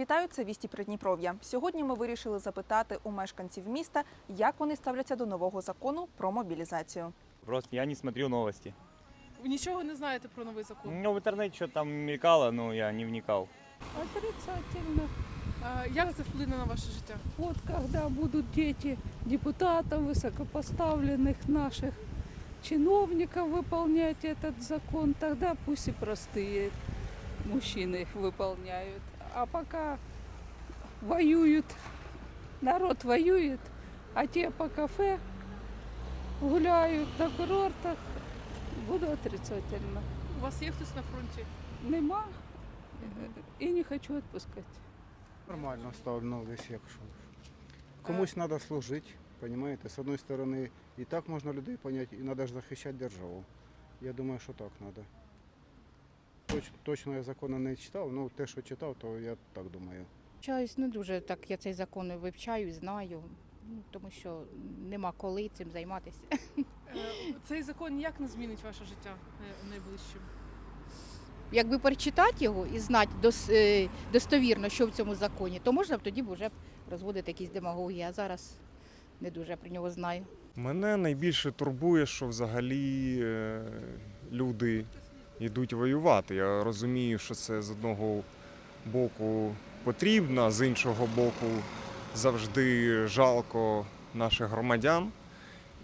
Вітаю, це вісті Придніпров'я. Сьогодні ми вирішили запитати у мешканців міста, як вони ставляться до нового закону про мобілізацію. Просто я не смотрю новости. Ви нічого не знаєте про новий закон? Ну, в интернете что-то там мелькало, но я не вникал. Отрицательно. А, як це вплине на ваше життя? Вот когда будут дети депутатов, высокопоставленных наших чиновников выполнять этот закон, тогда пусть и простые мужчины их выполняют. А пока воюют, народ воюет, а те по кафе гуляют на курортах, буду отрицательно. У вас є хтось на фронті? Нема і не хочу відпускати. Нормально ставлюсь, якщо. Комусь треба служити, розумієте? З одної сторони, і так можна людей поняти, і треба ж захищати державу. Я думаю, що так треба. Точ, точно я закону не читав, але те, що читав, то я так думаю. Чаюсь не дуже так, я цей закон вивчаю, знаю, ну, тому що нема коли цим займатися. Е, Цей закон ніяк не змінить ваше життя е, найближчим. Якби перечитати його і знати дос, е, достовірно, що в цьому законі, то можна б тоді б вже б розводити якісь демагогії, а зараз не дуже про нього знаю. Мене найбільше турбує, що взагалі е, люди йдуть воювати. Я розумію, що це з одного боку потрібно, з іншого боку завжди жалко наших громадян.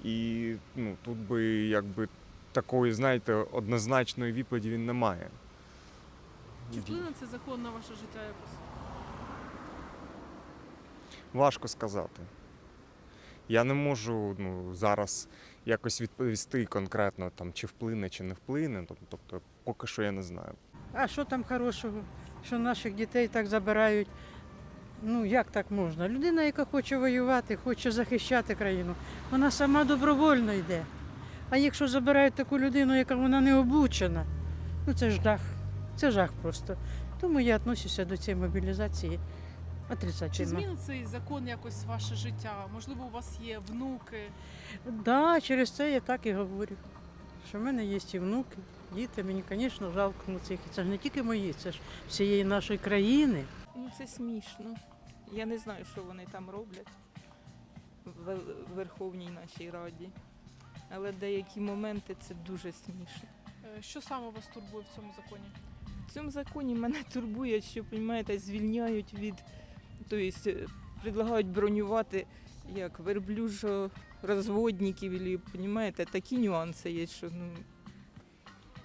І ну, тут би якби такої, знаєте, однозначної відповіді він не має. Чи вплине цей закон на ваше життя якось? Важко сказати. Я не можу ну, зараз якось відповісти конкретно, там, чи вплине, чи не вплине. Тобто, поки що я не знаю. А що там хорошого? Що наших дітей так забирають? Ну як так можна? Людина, яка хоче воювати, хоче захищати країну, вона сама добровольно йде. А якщо забирають таку людину, яка вона не обучена, ну це жах. Це жах просто. Тому я відношуся до цієї мобілізації Чи отрицательно. змінить цей закон якось ваше життя? Можливо, у вас є внуки. Да, через це я так і говорю. Що в мене є і внуки, діти, мені, звісно, жалко на цих. Це ж не тільки мої, це ж всієї нашої країни. Ну це смішно. Я не знаю, що вони там роблять в Верховній нашій Раді. Але деякі моменти це дуже смішно. Е, Що саме вас турбує в цьому законі? В цьому законі мене турбує, що розумієте, звільняють від, тобто е, предлагають бронювати як верблюжо розводників, і, розумієте, такі нюанси є, що ну,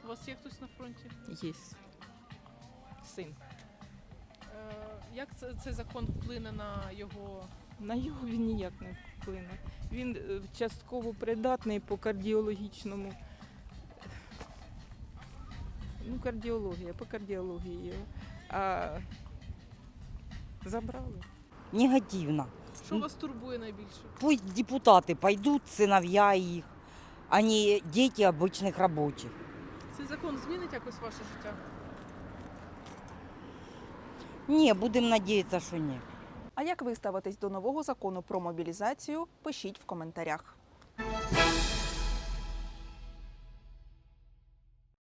У вас є хтось на фронті? є. Син. Е, Як це- цей закон вплине на його На його він ніяк не вплине. Він е, частково придатний по кардіологічному. Ну, кардіологія, по кардіології. А забрали. негативно. що вас турбує найбільше? Пусть депутаты пойдут, сыновья их, а не дети обычных рабочих. Цей закон змінить якось ваше життя? Не, будем надеяться, что нет. А як ви ставитесь до нового закону про мобілізацію? Пишіть в коментарях.